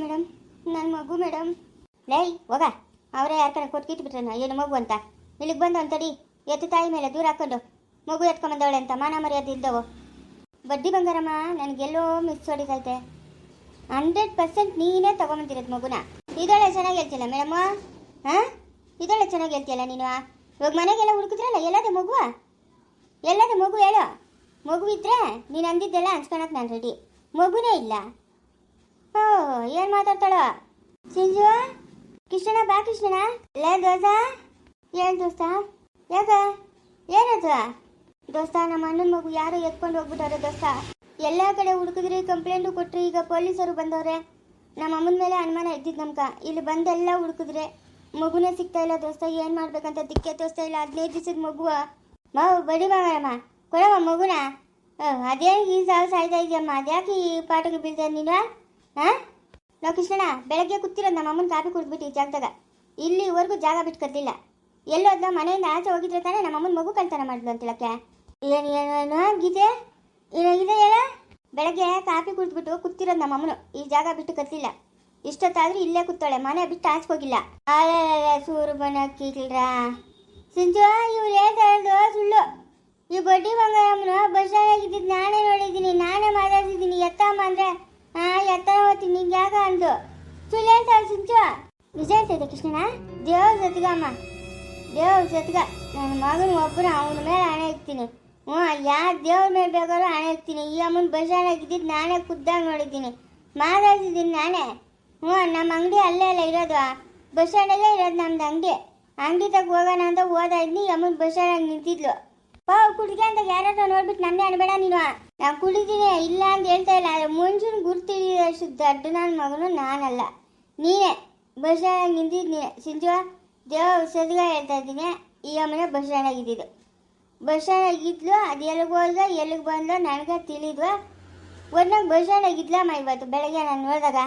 Madam ನನ್ನ ಮಗು madam. ಲೈ, ಹೋಗ. ಅವರೇ ಯಾರ ಕಡೆ ಕೊಟ್ಕಿಟ್ಬಿಟ್ರನ ಏನು ಮಗು ಅಂತ? ಇಲ್ಲಿಗೆ ಬಂದು ಅಂತಡಿ. ಎತ್ತು ತಾಯಿ ಮೇಲೆ ದೂರ ಹಾಕೊಂಡು. ಮಗು ಎತ್ಕೊಂಬಂದವಳೆ ಅಂತ ಮಾನ ಮರ್ಯಾದೆ ಇದ್ದವು. ಬಡ್ಡಿ ಬಂಗಾರಮ್ಮ, ನನಗೆಲ್ಲೋ ಮಿಸ್ ಹೊಡಿತೈತೆ. ಹಂಡ್ರೆಡ್ ಪರ್ಸೆಂಟ್ ನೀನೇ ತೊಗೊಂಬಂದಿರೋದು ಮಗುನ. ಇದೊಳ್ಳೆ ಚೆನ್ನಾಗಿ ಹೇಳ್ತಿಲ್ಲ ಮೇಡಮ್ ಹಾಂ? ಇದೊಳ್ಳೆ ಚೆನ್ನಾಗಿ ಹೇಳ್ತಿಯಲ್ಲ ನೀನು? ಇವಾಗ ಮನೆಗೆಲ್ಲ ಹುಡುಕಿದ್ರಲ್ಲ ಎಲ್ಲದೇ ಮಗುವ? ಎಲ್ಲದೇ ಮಗು ಹೇಳು. ಮಗು ಇದ್ರೆ ನೀನು ಅಂದಿದ್ದೆಲ್ಲ ಹಂಚ್ಕೊಳಕ್ ನಾನು ರೆಡಿ ಮಗುನೇ ಇಲ್ಲ. ಏನು ಮಾತಾಡ್ತಾಳೋ? ಸಿಂಜು, ಕೃಷ್ಣನ ಬಾ, ಕೃಷ್ಣನ. ಲೇ, ದೋಸ್ತ. ಏನ್ ದೋಸ್ತ? ಯಾಕ? ಏನದು? ದೋಸ್ತ, ನಮ್ಮ ಅಣ್ಣನ ಮಗು ಯಾರೋ ಎತ್ಕೊಂಡು ಹೋಗ್ಬಿಟ್ಟವ್ರೆ, ದೋಸ್ತ. ಎಲ್ಲ ಕಡೆ ಹುಡುಕಿದ್ರಿ ಕಂಪ್ಲೇಂಟು ಕೊಟ್ರಿ ಈಗ ಪೊಲೀಸರು ಬಂದವ್ರೆ. ನಮ್ಮ ಅಮ್ಮನ ಮೇಲೆ ಅನುಮಾನ ಇದ್ದಿದ್ದು ನಮ್ಕ ಇಲ್ಲಿ ಬಂದೆಲ್ಲ ಹುಡುಕಿದ್ರೆ ಮಗುನೇ ಸಿಗ್ತಾ ಇಲ್ಲ, ದೋಸ್ತ. ಏನು ಮಾಡ್ಬೇಕಂತ ದಿಕ್ಕೆ ತೋರಿಸ್ತಾ ಇಲ್ಲ. ಹದಿನೈದು ದಿವಸದ ಮಗುವ ಮಾವು ಬಡಿ ಬಾಗಮ್ಮ ಕೊಡಮ್ಮ ಮಗುನ. ಅದೇನು ಈ ಸಾವು ಸಾಯ್ತಾ ಇದೆಯಮ್ಮ? ಅದ್ಯಾಕೆ ಈ ಪಾಠಕ್ಕೆ ಬೀಳ್ತಾ ನೀನು? ಹಾಂ? ನಾವು ಬೆಳಗ್ಗೆ ಕೂತಿರೋದು ನಮ್ಮ ಅಮ್ಮನ ಕಾಫಿ ಕುಡಿದ್ಬಿಟ್ಟು ಈ ಜಾಗದಾಗ. ಇಲ್ಲಿವರೆಗೂ ಜಾಗ ಬಿಟ್ಟು ಕದ್ದಿಲ್ಲ ಎಲ್ಲೋದ್ನ ಮನೆಯಿಂದ ಆಚೆ ಹೋಗಿದ್ರೆ ತಾನೇ ನಮ್ಮ ಅಮ್ಮನ ಮಗು ಮಾಡ್ಲು ಅಂತ ಹೇಳಕ್ಕೆ. ಏನು ಏನು ಗೀತೆ? ಏನಾಗಿದೆ ಹೇಳ? ಬೆಳಗ್ಗೆ ಕಾಫಿ ಕುಡಿದ್ಬಿಟ್ಟು ಕೂತಿರೋದು ನಮ್ಮ ಅಮ್ಮನು ಈ ಜಾಗ ಬಿಟ್ಟು ಕತ್ತಿಲ್ಲ ಇಷ್ಟೊತ್ತಾದ್ರೂ ಇಲ್ಲೇ ಕೂತಾಳೆ ಮನೆ ಬಿಟ್ಟು ಆಚೆ ಹೋಗಿಲ್ಲ. ಅಲ್ಲ ಸೂರು ಬನ್ನಕ್ಕಿಲ್ರ ಸಿಂಚು, ಇವ್ರು ಹೇಳ್ತಾ ಸುಳ್ಳು. ಈ ಬಡ್ಡಿ ಬಂಗಾರಮ್ಮನ ಬಸ್ ಆಗಿದ್ದು ನಾನೇ ನೋಡಿದ್ದೀನಿ, ನಾನೇ ಮಾತಾಡ್ತಿದ್ದೀನಿ, ಎತ್ತಮ್ಮ ಅಂದ್ರೆ ಯಾಕ ಅಂದು ಸುಳ್ಳು ಹೇಳ್ತಾಳೆ ಸಿಂಚು ನಿಜ ಕೃಷ್ಣನ ದೇವ್ರ ಸತ್ಗಮ್ಮ ದೇವ್ರ ಜೊತೆಗ ನನ್ನ ಮಗನ ಒಬ್ಬನ ಅವನ ಮೇಲೆ ಹಣೆ ಇಕ್ತೀನಿ ಹ್ಞೂ ಯಾವ ದೇವ್ರ ಮೇಲೆ ಬೇಕಾದ್ರೂ ಹಣೆ ಇಕ್ತೀನಿ ಈ ಅಮ್ಮನ ಬಸ್ ಆಗಿದ್ದಿದ್ದು ನಾನೇ ಖುದ್ದಾಗಿ ನೋಡಿದ್ದೀನಿ. ಮಾತಾಡ್ತಿದ್ದೀನಿ ನಾನೇ. ಹ್ಞೂ, ನಮ್ಮ ಅಂಗಡಿ ಅಲ್ಲೇ ಅಲ್ಲ ಇರೋದು. ಬಸ್ ಸ್ಟ್ಯಾಂಡಲ್ಲೇ ಇರೋದು ನಮ್ದು ಅಂಗಡಿ. ಅಂಗಡಿ ತಗ ಹೋಗೋಣ ಅಂತ ಓದಾ ಇದ್ನಿ ಅಮ್ಮನ ಬಸ್ ಸ್ಟ್ಯಾಂಡಾಗ ನಿಂತಿದ್ಲು. ಪಾ ಕುಡಿಗೆ ಅಂತ ಯಾರಾದ್ರೂ ನೋಡ್ಬಿಟ್ಟು ನನ್ನೇ ಅನ್ಬೇಡ ನೀನು. ನಾನು ಕುಡಿದಿನ ಇಲ್ಲ ಅಂತ ಹೇಳ್ತಾ ಇಲ್ಲ, ಆದರೆ ಮುಂಚೂನು ಗುರ್ತಿಡಿಯೋಷ್ಟು ದೊಡ್ಡ ನನ್ನ ಮಗನು ನಾನಲ್ಲ. ನೀನೇ ಬಸ್ ಸ್ಟ್ಯಾಂಡಾಗ ನಿಂತಿದ್ದು ದೇವ ಸದ್ಗ ಹೇಳ್ತಾ ಇದ್ದೀನಿ, ಈ ಅಮ್ಮನೆ ಬಸ್ ಸ್ಟ್ಯಾಂಡಾಗಿ ಇದ್ದಿದ್ದು. ಬಸ್ ಸ್ಟ್ಯಾಂಡಾಗ ಇದ್ಲು, ಅದು ಎಲ್ಲಿಗೆ ಹೋದ ಎಲ್ಲಿಗೆ ಬಂದ್ಲು, ನನಗೆ ತಿಳಿದ್ವ ಒಟ್ನಾಗ ಬಸ್ ಸ್ಟ್ಯಾಂಡಾಗ ಇವತ್ತು, ಬೆಳಗ್ಗೆ ನಾನು ನೋಡಿದಾಗ.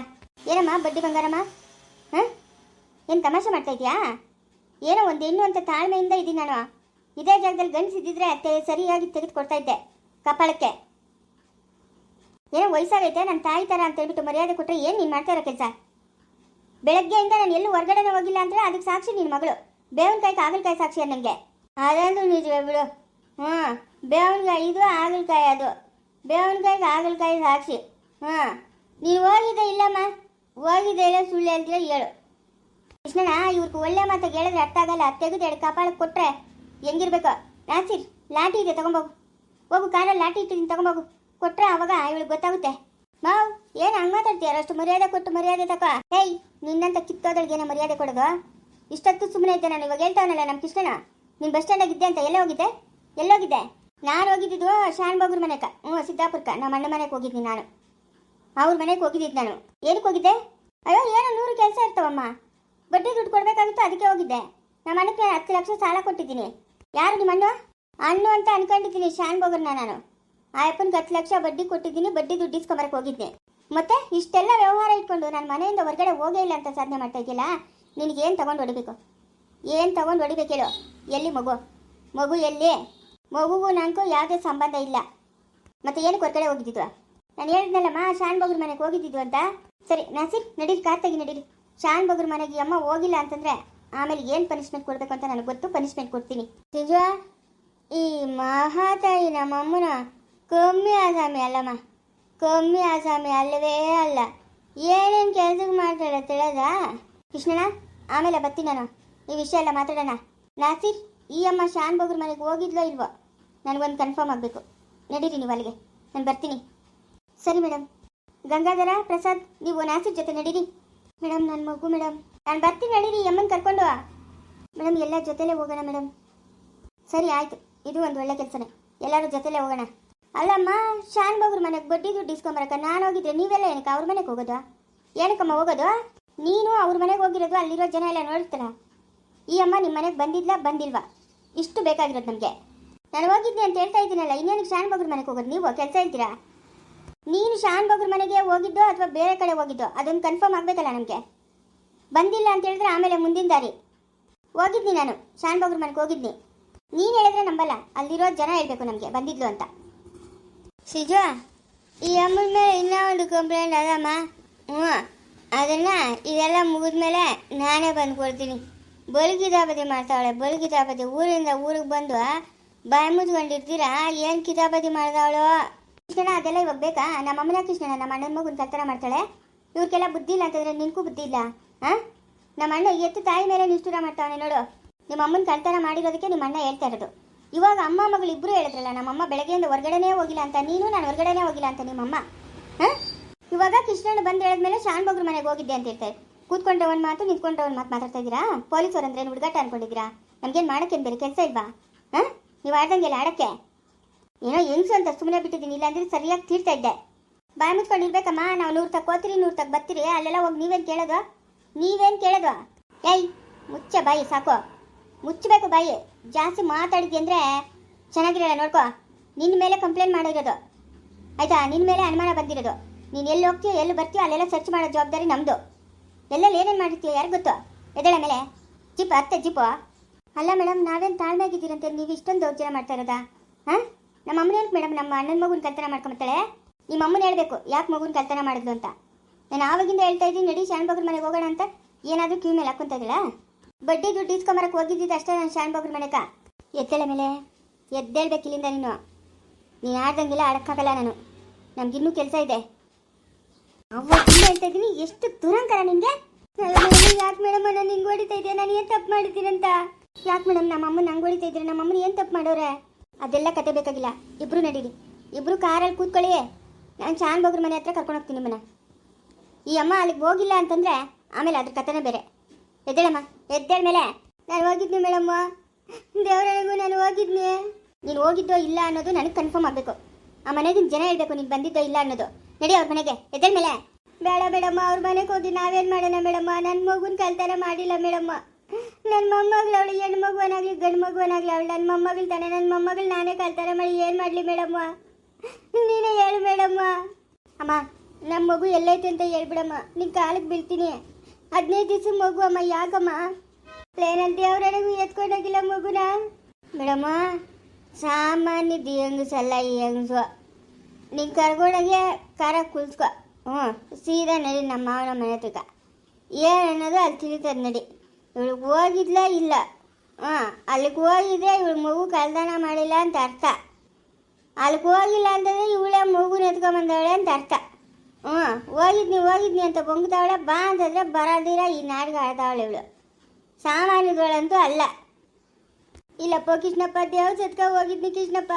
ಏನಮ್ಮ, ಬಡ್ಡಿ ಬಂಗಾರಮ್ಮ? ಹಾಂ? ಏನು ತಮಾಷೆ ಮಾಡ್ತಾ ಇದೆಯಾ ಏನೋ ಒಂದು ಹೆಣ್ಣು ಅಂತ ತಾಳ್ಮೆಯಿಂದ ಇದ್ದೀನಿ ನಾನು. ಇದೇ ಜಾಗದಲ್ಲಿ ಗಂಡಸಿದ್ದಿದ್ರೆ ಸರಿಯಾಗಿ ತೆಗೆದುಕೊಡ್ತಾ ಇದ್ದೆ, ಕಪಾಳಕ್ಕೆ. ಏನೋ ವಯಸ್ಸಾಗೈತೆ ನನ್ನ ತಾಯಿ ಥರ ಅಂತ ಹೇಳ್ಬಿಟ್ಟು ಮರ್ಯಾದೆ ಕೊಟ್ಟರೆ ಏನು ನೀನು ಮಾಡ್ತಾ ಇರೋ ಕೆಲಸ? ಬೆಳಗ್ಗೆಯಿಂದ ನಾನು ಎಲ್ಲೂ ಹೊರಗಡೆನೇ ಹೋಗಿಲ್ಲ ಅಂದರೆ ಅದಕ್ಕೆ ಸಾಕ್ಷಿ ನಿನ್ನ ಮಗಳು. ಬೇವಿನಕಾಯಿ ಹಾಗಲಕಾಯಿ ಸಾಕ್ಷಿ ನನಗೆ ಅದಂತೂ ನಿಜವೇ ಬಿಡು. ಹ್ಞೂ ಬೇವಿನಕಾಯಿ ಇದು ಹಾಗಲಕಾಯಿ ಅದು. ಬೇವಿನಕಾಯಿಗೆ ಹಾಗಲಕಾಯಿ ಸಾಕ್ಷಿ. ಹಾಂ ನೀನು ಹೋಗಿದ್ದೆ ಇಲ್ಲಮ್ಮ? ಹೋಗಿದ್ದೆ ಇಲ್ಲ ಸುಳ್ಳು ಅಂತ ಹೇಳು ಕೃಷ್ಣನ, ಇವ್ರಿಗೆ ಒಳ್ಳೆ ಮಾತಾಗ ಹೇಳಿದ್ರೆ ಅರ್ಥ ಆಗಲ್ಲ. ತೆಗೆದು ಎರಡು ಕಪಾಳಕ್ಕೆ ಕೊಟ್ಟರೆ ಹೆಂಗಿರ್ಬೇಕು? ನಾಸಿರ್ ಲಾಟಿ ಇದೆ ತಗೊಂಬೋಗು ಹೋಗು. ಕಾರಲ್ಲಿ ಲಾಟಿ ಇಟ್ಟಿದ್ದೀನಿ ತಗೊಂಬೋಗು ಕೊಟ್ರೆ ಅವಾಗ ಇವಳಿಗೆ ಗೊತ್ತಾಗುತ್ತೆ. ಮಾವ್, ಏನು ಹಂಗೆ ಮಾತಾಡ್ತೀಯಾರ ಅಷ್ಟು ಮರ್ಯಾದೆ ಕೊಟ್ಟು ಮರ್ಯಾದೆ ತಕ. ಹೇಯ್ ನಿನ್ನಂತ ಕಿತ್ತೋದಳಿಗೆ ಏನೋ ಮರ್ಯಾದೆ ಕೊಡೋದು? ಇಷ್ಟೊತ್ತು ಸುಮ್ಮನೆ ಇದ್ದೆ ನಾನು, ಇವಾಗ ಹೇಳ್ತಾವನಲ್ಲ ನಮ್ಮ ಕೃಷ್ಣನ. ನೀನು ಬಸ್ ಸ್ಟ್ಯಾಂಡಾಗ ಇದ್ದೆ ಅಂತ ಎಲ್ಲೇ ಹೋಗಿದ್ದೆ? ಎಲ್ಲೋಗಿದ್ದೆ ನಾನು ಹೋಗಿದ್ದಿದ್ದು ಶಾನ್ ಬಾಬುರ್ ಮನೆಕ. ಹ್ಞೂ ಸಿದ್ದಾಪುರ್ಕ ನಮ್ಮ ಅಣ್ಣ ಮನೆಗೆ ಹೋಗಿದ್ದೀನಿ ನಾನು. ಅವ್ರ ಮನೆಗೆ ಹೋಗಿದ್ದಿದ್ದು ನಾನು. ಏನಕ್ಕೆ ಹೋಗಿದ್ದೆ? ಅಯ್ಯೋ, ಏನೋ ನೂರು ಕೆಲಸ ಇರ್ತಾವಮ್ಮ. ಬಡ್ಡಿ ದುಡ್ಡು ಕೊಡಬೇಕಾಗಿತ್ತು, ಅದಕ್ಕೆ ಹೋಗಿದ್ದೆ. ನಮ್ಮ ಅಣ್ಣಕ್ಕೆ ಹತ್ತು ಲಕ್ಷ ಸಾಲ ಕೊಟ್ಟಿದ್ದೀನಿ. ಯಾರು ನಿಮ್ಮ ಅಣ್ಣ ಅಣ್ಣು ಅಂತ ಅನ್ಕೊಂಡಿದ್ದೀನಿ ಶಾನ್ ಬಾಬುರ್ನ ನಾನು. ಆ ಅಪ್ಪನಿಗೆ ಹತ್ತು ಲಕ್ಷ ಬಡ್ಡಿ ಕೊಟ್ಟಿದ್ದೀನಿ, ಬಡ್ಡಿ ದುಡ್ಡು ಇಸ್ಕೊಂಬರಕ್ಕೆ ಹೋಗಿದ್ದೆ. ಮತ್ತೆ ಇಷ್ಟೆಲ್ಲ ವ್ಯವಹಾರ ಇಟ್ಕೊಂಡು ನಾನು ಮನೆಯಿಂದ ಹೊರಗಡೆ ಹೋಗೇ ಇಲ್ಲ ಅಂತ ಸಾಧನೆ ಮಾಡ್ತಾ ಇದೆಯಲ್ಲ ನಿನಗೆ ಏನು ತಗೊಂಡು ಹೊಡಿಬೇಕು? ಏನು ತಗೊಂಡು ಹೊಡಿಬೇಕು ಹೇಳು? ಎಲ್ಲಿ ಮಗು? ಮಗು ಎಲ್ಲಿ? ಮಗುಗೂ ನನಗೂ ಯಾವುದೇ ಸಂಬಂಧ ಇಲ್ಲ. ಮತ್ತೆ ಏನಕ್ಕೆ ಹೊರಗಡೆ ಹೋಗಿದ್ದಿದ್ವ ನಾನು ಹೇಳಿದ್ನಲ್ಲಮ್ಮ, ಶಾನ್ ಬಗ್ರ ಮನೆಗೆ ಹೋಗಿದ್ದಿದ್ವು ಅಂತ. ಸರಿ, ನಾಸಿರ್, ನಡೀರಿ, ಕಾರ್ ತೆಗಿ, ನಡೀರಿ. ಶಾನ್ ಬಗ್ರ ಮನೆಗೆ ಅಮ್ಮ ಹೋಗಿಲ್ಲ ಅಂತಂದರೆ ಆಮೇಲೆ ಏನು ಪನಿಷ್ಮೆಂಟ್ ಕೊಡಬೇಕು ಅಂತ ನನಗೆ ಗೊತ್ತು ಪನಿಷ್ಮೆಂಟ್ ಕೊಡ್ತೀನಿ. ನಿಜ? ಈ ಮಹಾತಾಯಿ ನಮ್ಮ ಅಮ್ಮನ ಕಮ್ಮಿ ಆಸಾಮಿ ಅಲ್ಲಮ್ಮ. ಕಮ್ಮಿ ಆಸಾಮಿ ಅಲ್ಲವೇ ಅಲ್ಲ. ಏನೇನು ಕೆಲ್ಸಕ್ಕೆ ಮಾಡ್ತಾಳೆ ತಿಳಿದ? ಕೃಷ್ಣಣ್ಣ, ಆಮೇಲೆ ಬರ್ತೀನಿ ನಾನು. ಈ ವಿಷಯ ಎಲ್ಲ ಮಾತಾಡೋಣ. ನಾಸಿರ್, ಈ ಅಮ್ಮ ಶಾನ್ ಬಗ್ರ ಮನೆಗೆ ಹೋಗಿದ್ಲೋ ಇಲ್ವೋ? ನನಗೊಂದು ಕನ್ಫರ್ಮ್ ಆಗಬೇಕು. ನಡೀರಿ ನೀವು ಅಲ್ಲಿಗೆ. ನಾನು ಬರ್ತೀನಿ. ಸರಿ ಮೇಡಮ್ ಗಂಗಾಧರ, ಪ್ರಸಾದ್, ನೀವು ನಾಸಿರ್ ಜೊತೆ ನಡೀರಿ. ಮೇಡಮ್ ನನ್ನ ಮಗು ಮೇಡಮ್ ನಾನು ಬರ್ತೀನಿ, ನಡೀರಿ. ಅಮ್ಮನ ಕರ್ಕೊಂಡು ಮೇಡಮ್ ಎಲ್ಲ ಜೊತೆಲೇ ಹೋಗೋಣ ಮೇಡಮ್ ಸರಿ, ಆಯಿತು. ಇದು ಒಂದು ಒಳ್ಳೆ ಕೆಲಸನೇ. ಎಲ್ಲರೂ ಜೊತೆಲೇ ಹೋಗೋಣ. ಅಲ್ಲಮ್ಮ, ಶಾನ್ ಬಾಬುರ್ ಮನೆಗೆ ಬಡ್ಡಿ ದುಡ್ಡು ಇಸ್ಕೊಂಬರಕ್ಕ ನಾನು ಹೋಗಿದ್ರೆ ನೀವೆಲ್ಲ ಏನಕ್ಕೆ ಅವ್ರ ಮನೆಗೆ ಹೋಗೋದು? ಏನಕ್ಕಮ್ಮ ಹೋಗೋದು? ನೀನು ಅವ್ರ ಮನೆಗೆ ಹೋಗಿರೋದು ಅಲ್ಲಿರೋ ಜನ ಎಲ್ಲ ನೋಡ್ತಾರ? ಈ ಅಮ್ಮ ನಿಮ್ಮ ಮನೆಗೆ ಬಂದಿದ್ಲ ಬಂದಿಲ್ವಾ? ಇಷ್ಟು ಬೇಕಾಗಿರೋದು ನಮಗೆ. ನಾನು ಹೋಗಿದ್ದೆ ಅಂತ ಹೇಳ್ತಾ ಇದ್ದೀನಲ್ಲ ಇನ್ನೇನಕ್ಕೆ ಶಾನ್ ಬಾಬುರ್ ಮನೆಗೆ ಹೋಗೋದು ನೀವು? ಕೆಲಸ ಇದ್ದೀರಾ ನೀನು ಶಾನ್ ಬಾಬುರ್ ಮನೆಗೆ ಹೋಗಿದ್ದೋ ಅಥವಾ ಬೇರೆ ಕಡೆ ಹೋಗಿದ್ದೋ? ಅದೊಂದು ಕನ್ಫರ್ಮ್ ಆಗಬೇಕಲ್ಲ ನಮಗೆ. ಬಂದಿಲ್ಲ ಅಂತ ಹೇಳಿದ್ರೆ ಆಮೇಲೆ ಮುಂದಿನ ದಾರಿ. ಹೋಗಿದ್ನಿ ನಾನು, ಶಾನ್ ಬಾಬುರ್ ಮನೆಗೆ ಹೋಗಿದ್ನಿ. ನೀನು ಹೇಳಿದ್ರೆ ನಂಬಲ್ಲ, ಅಲ್ಲಿರೋ ಜನ ಹೇಳಬೇಕು ನಮಗೆ, ಬಂದಿದ್ಲು ಅಂತ. ಸಿಜು ಈ ಅಮ್ಮನ ಮೇಲೆ ಇನ್ನೂ ಒಂದು ಕಂಪ್ಲೇಂಟ್ ಅದಮ್ಮ ಹ್ಞೂ ಅದನ್ನು ಇದೆಲ್ಲ ಮುಗಿದ್ಮೇಲೆ ನಾನೇ ಬಂದು ಕೊಡ್ತೀನಿ ಬಲ್ಗಿದಾಬದಿ ಮಾಡ್ತಾವಳೆ ಬಲ್ಗಿದಾಬದಿ ಊರಿಂದ ಊರಿಗೆ ಬಂದು ಬಾಯಿ ಮುಚ್ಕೊಂಡಿರ್ತೀರಾ ಏನು ಕಿತಾಬದಿ ಮಾಡ್ದವಳು ಕೃಷ್ಣಣ್ಣ ಅದೆಲ್ಲ ಇವಾಗ ಬೇಕಾ ನಮ್ಮ ಅಮ್ಮನ ಕೃಷ್ಣಣ್ಣ ನಮ್ಮ ಅಣ್ಣನ ಮಗುನ ಕಲ್ತನ ಮಾಡ್ತಾಳೆ ಇವ್ರಿಗೆಲ್ಲ ಬುದ್ಧಿ ಇಲ್ಲ ಅಂತಂದ್ರೆ ನಿನ್ಗೂ ಬುದ್ಧಿ ಇಲ್ಲ ಹಾಂ ನಮ್ಮ ಅಣ್ಣ ಎತ್ತು ತಾಯಿ ಮೇಲೆ ನಿಷ್ಠುರ ಮಾಡ್ತಾವನೆ ನೋಡು ನಿಮ್ಮ ಅಮ್ಮನ ಕಲ್ತನ ಮಾಡಿರೋದಕ್ಕೆ ನಿಮ್ಮ ಅಣ್ಣ ಹೇಳ್ತಾ ಇವಾಗ ಅಮ್ಮ ಮಗಳು ಇಬ್ಬರು ಹೇಳಿದ್ರಲ್ಲ, ನಮ್ಮಮ್ಮ ಬೆಳಗ್ಗೆಯಿಂದ ಹೊರಗಡೆನೇ ಹೋಗಿಲ್ಲ ಅಂತ, ನೀನು ನಾನು ಹೊರಗಡೆನೇ ಹೋಗಿಲ್ಲ ಅಂತ ನಿಮ್ಮಮ್ಮ? ಹಾಂ? ಇವಾಗ ಕೃಷ್ಣಣ್ಣ ಬಂದು ಹೇಳಿದ್ಮೇಲೆ ಶಾನ್ ಬಗ್ರ ಮನೆಗೆ ಹೋಗಿದ್ದೆ ಅಂತ ಹೇಳ್ತಾರೆ. ಕೂತ್ಕೊಂಡ್ರೆ ಒಂದು ಮಾತು ನಿಂತ್ಕೊಂಡ್ರೆ ಒಂದು ಮಾತು ಮಾತಾಡ್ತಾ ಇದ್ದೀರಾ? ಪೊಲೀಸರು ಅಂದ್ರೆ ಹುಡುಗಾಟ ಅನ್ಕೊಂಡಿದ್ದೀರಾ? ನಮ್ಗೇನು ಮಾಡೋಕ್ಕೇನು ಬೇರೆ ಕೆಲಸ ಇಲ್ವಾ? ಹಾಂ? ನೀವು ಆಡ್ದಂಗೆಲ್ಲ ಆಡಕ್ಕೆ? ಏನೋ ಹೆಂಗ್ಸು ಅಂತ ಸುಮ್ಮನೆ ಬಿಟ್ಟಿದ್ದೀನಿ ಇಲ್ಲಾಂದ್ರೆ ಸರಿಯಾಗಿ ತೀರ್ತಾ ಇದ್ದೆ. ಬಾಯಿ ಮುಚ್ಕೊಂಡು ಇರ್ಬೇಕಮ್ಮ ನಾವು ನೂರು ತಕ್ಕ ಓದ್ತೀರಿ ನೂರು ತಕ್ಕ ಬರ್ತೀರಿ, ಅಲ್ಲೆಲ್ಲ ಹೋಗಿ ನೀವೇನು ಕೇಳೋದು? ನೀವೇನು ಕೇಳೋದು? ಏಯ್, ಮುಚ್ಚ ಬಾಯಿ, ಸಾಕು. ಮುಚ್ಚಬೇಕು ಬಾಯಿ. ಜಾಸ್ತಿ ಮಾತಾಡಿದ್ವಿ ಅಂದರೆ ಚೆನ್ನಾಗಿರಲ್ಲ ನೋಡ್ಕೋ. ನಿನ್ನ ಮೇಲೆ ಕಂಪ್ಲೇಂಟ್ ಮಾಡಿರೋದು ಆಯಿತಾ? ನಿನ್ನ ಮೇಲೆ ಅನುಮಾನ ಬಂದಿರೋದು. ನೀನು ಎಲ್ಲಿ ಹೋಗ್ತೀಯೋ, ಎಲ್ಲಿ ಬರ್ತೀಯೋ, ಅಲ್ಲೆಲ್ಲ ಸರ್ಚ್ ಮಾಡೋ ಜವಾಬ್ದಾರಿ ನಮ್ಮದು ಎಲ್ಲೆಲ್ಲಿ ಏನೇನು ಮಾಡಿರ್ತೀಯೋ ಯಾರು ಗೊತ್ತು? ಎದಳ ಮೇಲೆ. ಜಿಪ್, ಅತ್ತೆ ಜಿಪ್ಪು. ಅಲ್ಲ ಮೇಡಮ್ ನಾವೇನು ತಾಳ್ಮೆ ಆಗಿದ್ದೀರಂತೆ ನೀವು ಇಷ್ಟೊಂದು ದೌರ್ಜನ್ಯ ಮಾಡ್ತಾ ಇರೋದಾ? ಹಾಂ? ನಮ್ಮ ಅಮ್ಮನ ಹೇಳ್ಬೇಕು ಮೇಡಮ್ ನಮ್ಮ ಅಣ್ಣನ ಮಗುನ ಕಲ್ತನ ಮಾಡ್ಕೊಂಬತ್ತಾಳೆ? ನಿಮ್ಮ ಅಮ್ಮನ ಹೇಳಬೇಕು, ಯಾಕೆ ಮಗುನ ಕಲ್ತನ ಮಾಡಿದ್ಲು ಅಂತ. ನಾನು ಆವಾಗಿಂದ ಹೇಳ್ತಾ ಇದ್ದೀನಿ, ನಡಿ ಶಾನ್ ಬಗ್ರ ಮನೆಗೆ ಹೋಗೋಣ ಅಂತ. ಏನಾದರೂ ಕ್ಯೂ ಮೇಲೆ ಇದ್ದೀಳ ಬಡ್ಡಿ ದುಡ್ಡು ಇಸ್ಕೊಂಬರಕ್ಕೆ ಹೋಗಿದ್ದಿದ್ದು ಅಷ್ಟೇ ನಾನು ಶಾನ್ ಬಾಬ್ರ ಮನೆಕ. ಎದ್ದೇಳ ಮೇಲೆ, ಎದ್ದೇಳ್ಬೇಕು ಇಲ್ಲಿಂದ ನೀನು. ನೀನು ಆಡ್ದಂಗಿಲ್ಲ ಆಡಕ್ಕಾಗಲ್ಲ ನಾನು. ನಮ್ಗಿನ್ನೂ ಕೆಲಸ ಇದೆ. ಅವತ್ತಿಂದ ಹೇಳ್ತಾ ಇದ್ದೀನಿ, ಎಷ್ಟು ದುರಂಕರ ನಿಂಗೆ? ಯಾಕೆ ಮೇಡಮ್, ನಾನು ಹಿಂಗೆ ಹೊಡಿತಾ ಇದ್ದೆ ನಾನು ಏನು ತಪ್ಪು ಮಾಡಿದ್ದೀನಂತ? ಯಾಕೆ ಮೇಡಮ್, ನಮ್ಮ ಅಮ್ಮನ ನಂಗೆ ಹೊಡಿತಾ ಇದ್ರೆ ನಮ್ಮ ಅಮ್ಮನ ಏನು ತಪ್ಪು ಮಾಡೋರೆ? ಅದೆಲ್ಲ ಕತೆ ಬೇಕಾಗಿಲ್ಲ. ಇಬ್ರು ನಡೀರಿ. ಇಬ್ರು ಕಾರಲ್ಲಿ ಕೂತ್ಕೊಳ್ಳಿ. ನಾನು ಚಾನ್ ಬಗ್ರ ಮನೆ ಹತ್ರ ಕರ್ಕೊಂಡು ಹೋಗ್ತೀನಿ ನಿಮ್ಮನ್ನ. ಈ ಅಮ್ಮ ಅಲ್ಲಿಗೆ ಹೋಗಿಲ್ಲ ಅಂತಂದ್ರೆ, ಆಮೇಲೆ ಅದ್ರ ಕಥೆನೇ ಬೇರೆ. ಎದ್ದೇಳಮ್ಮ, ಎದ್ದೇಳ ಮೇಲೆ. ನಾನು ಹೋಗಿದ್ನಿ ಮೇಡಮ್ಮ. ದೇವರನಿಗೂ ನಾನು ಹೋಗಿದ್ನಿ. ನೀನು ಹೋಗಿದ್ದೋ ಇಲ್ಲ ಅನ್ನೋದು ನನಗೆ ಕನ್ಫರ್ಮ್ ಆಗಬೇಕು. ಆ ಮನೆಗಿನ ಜನ ಹೇಳ್ಬೇಕು ನೀನು ಬಂದಿದ್ದೋ ಇಲ್ಲ ಅನ್ನೋದು. ನಡಿ ಅವ್ರ ಮನೆಗೆ, ಎದ್ದೇಳ ಮೇಲೆ. ಬೇಡ ಬೇಡಮ್ಮ, ಅವ್ರ ಮನೆಗೆ ಹೋಗಿ ನಾವೇನು ಮಾಡೋಣ ಮೇಡಮ್ಮ? ನನ್ನ ಮಗುನ ಕಲ್ತಾರ ಮಾಡಿಲ್ಲ ಮೇಡಮ್ಮ. ನನ್ನ ಮೊಮ್ಮಗಳು ಅವಳು ಹೆಣ್ಣು ಮಗುವನಾಗ್ಲಿ, ಗಂಡು ಮಗುವನಾಗ್ಲಿ, ಅವಳು ನನ್ನ ಮೊಮ್ಮಗಳು ತಾನೆ. ನನ್ನ ಮೊಮ್ಮಗಳು ನಾನೇ ಕಲ್ತಾರ ಮಾಡಿ ಏನು ಮಾಡಲಿ ಮೇಡಮ್ಮ? ನೀನೇ ಹೇಳು ಮೇಡಮ್ಮ. ಅಮ್ಮ ನಮ್ಮ ಮಗು ಎಲ್ಲೈತೆ ಅಂತ ಹೇಳ್ಬಿಡಮ್ಮ. ನಿನ್ನ ಕಾಲಕ್ಕೆ ಬೀಳ್ತೀನಿ. ಹದಿನೈದು ದಿವಸ ಮಗು ಅಮ್ಮ, ಯಾಕಮ್ಮ? ಪ್ಲೇನಲ್ಲಿ ಅವರೆಡೆಗೂ ಎತ್ಕೊಂಡೋಗಿಲ್ಲ ಮಗುನ? ಮೇಡಮ್ಮ ಸಾಮಾನ್ಯದ ಹೆಂಗಸಲ್ಲ ಈ ಹೆಂಗಸು. ನೀನು ಕರ್ಕೊಂಡೋಗಿ ಕರ ಕುಲ್ಸ್ಕೊ. ಹ್ಞೂ, ಸೀದಾ ನಡಿ ನಮ್ಮ ಮಾವನ ಮನೆ ತಗ ಏನು ಅನ್ನೋದು ಅಲ್ಲಿ ತಿಳಿತದ ನಡಿ. ಇವಳಿಗೆ ಹೋಗಿದ್ಲ ಇಲ್ಲ? ಹಾಂ ಅಲ್ಲಿಗೆ ಹೋಗಿದ್ರೆ ಇವಳು ಮಗು ಕಲ್ದಾನ ಮಾಡಿಲ್ಲ ಅಂತ ಅರ್ಥ. ಅಲ್ಲಿಗೆ ಹೋಗಿಲ್ಲ ಅಂತಂದರೆ ಇವಳೇ ಮಗುನ ಎತ್ಕೊಂಬಂದವಳೆ ಅಂತ ಅರ್ಥ. ಹ್ಞೂ ಹೋಗಿದ್ನಿ ಹೋಗಿದ್ನಿ ಅಂತ ಬೊಂಗ್ತಾವಳೆ ಬಾ ಅಂತಂದರೆ ಬರೋದಿರ ಈ ನಾಟಕ ಆಡ್ತಾವಳೆ ಇವಳು. ಸಾಮಾನ್ಯಗಳಂತೂ ಅಲ್ಲ. ಇಲ್ಲಪ್ಪ, ಕೃಷ್ಣಪ್ಪ ದೇವ್ ಸತ್ಕ ಹೋಗಿದ್ನಿ ಕೃಷ್ಣಪ್ಪ.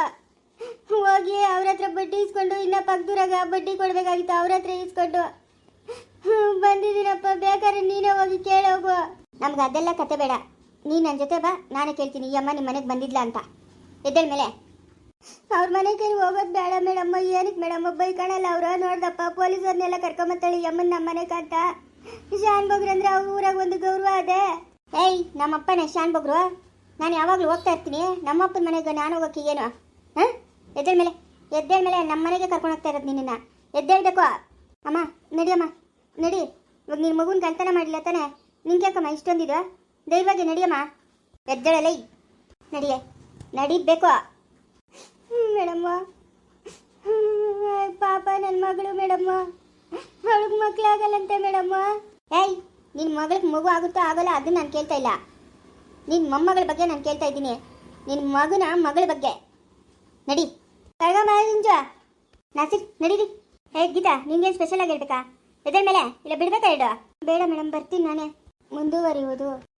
ಹೋಗಿ ಅವ್ರ ಹತ್ರ ಬಡ್ಡಿ ಇಸ್ಕೊಂಡು, ಇನ್ನ ಪಕ್ಕದೂರಾಗ ಬಡ್ಡಿ ಕೊಡಬೇಕಾಗಿತ್ತು ಅವ್ರ ಹತ್ರ ಇಸ್ಕೊಂಡು. ಬಂದಿದ್ದೀನಪ್ಪ, ಬೇಕಾದ್ರೆ ನೀನೇ ಹೋಗಿ ಕೇಳೋಗು ನಮ್ಗೆ ಅದೆಲ್ಲ ಕತೆ ಬೇಡ. ನೀನು ನನ್ನ ಜೊತೆ ಬಾ, ನಾನೇ ಕೇಳ್ತೀನಿ. ಈ ಅಮ್ಮ ನಿಮ್ಮ ಮನೆಗೆ ಬಂದಿದ್ಲ ಅಂತ. ಎದ್ದೇಳ ಮೇಲೆ. ಅವ್ರ ಮನೆಗೆ ಹೋಗೋದು ಬೇಡ ಮೇಡಮ್ಮ ಏನಕ್ಕೆ ಮೇಡಮ್ಮ? ಬೈಕಣಲ್ಲ ಅವ್ರ. ನೋಡ್ದಪ್ಪ, ಪೊಲೀಸರ್ನೆಲ್ಲ ಕರ್ಕೊಂಬತ್ತಾಳೆ ಯಮ್ಮನ್ ನಮ್ಮ ಮನೆಗೆ ಅಂತ ಶಾನ್ ಬಗ್ರು ಅಂದ್ರೆ ಅವ್ರ ಊರಾಗ ಒಂದು ಗೌರವ ಅದೇ. ಏಯ್, ನಮ್ಮಪ್ಪನೇ ಶಾನ್ ಬಗ್ರು. ನಾನು ಯಾವಾಗಲೂ ಹೋಗ್ತಾ ಇರ್ತೀನಿ. ನಮ್ಮಪ್ಪನ ಮನೆಗೆ ನಾನು ಹೋಗೋಕೆ ಏನು ಹಾಂ? ಎದ್ದೇಳ ಮೇಲೆ. ಎದ್ದೇಳ ಮೇಲೆ ನಮ್ಮ ಮನೆಗೆ ಕರ್ಕೊಂಡು ಹೋಗ್ತಾ ಇರೋದು ನಿನ್ನ ಎದ್ದೇಳ್ಬೇಕು. ಅಮ್ಮ ನಡಿಯಮ್ಮ ನಡಿ. ಇವಾಗ ನಿನ್ನ ಮಗುನ ಕಲ್ತನ ಮಾಡಿಲ್ಲ ತಾನೆ. ನಿಂಗೆ ಯಾಕಮ್ಮ ಇಷ್ಟೊಂದಿದು? ದಯವಾಗಿ ನಡಿಯಮ್ಮ ಎದ್ದೇಳಲೈ. ನಡಿಯೇ. ನಡಿಬೇಕು. ಮೇಡಮ್ಮ. ಪಾಪ ನನ್ನ ಮಗಳು ಮೇಡಮ್ಮ. ಅವಳಿಗೆ ಮಕ್ಕಳಾಗಲ್ಲಂತೆ ಮೇಡಮ್ಮ. ಏಯ್ ನಿನ್ನ ಮಗಳಿಗೆ ಮಗು ಆಗುತ್ತೋ ಆಗಲ್ಲ ಅದನ್ನ ನಾನು ಕೇಳ್ತಾ ಇಲ್ಲ. ನಿನ್ನ ಮೊಮ್ಮಗಳ ಬಗ್ಗೆ ನಾನು ಕೇಳ್ತಾ ಇದ್ದೀನಿ. ನಿನ್ನ ಮಗುನ ಮಗಳ ಬಗ್ಗೆ. ನಡಿ. ಕರ್ಗ ಮಾರಿಂಜ ನಾಸಿರ್ ನಡೀರಿ. ಹೇ ಗೀತಾ, ನಿಂಗೇನು ಸ್ಪೆಷಲ್ ಆಗಿರ್ಬೇಕಾ ಎದ್ರ ಮೇಲೆ? ಇಲ್ಲ, ಬಿಡ್ಬೇಕಾ ಇಡು ಬೇಡ ಮೇಡಮ್ ಬರ್ತೀನಿ ನಾನೇ. ಮುಂದುವರಿಯುವುದು.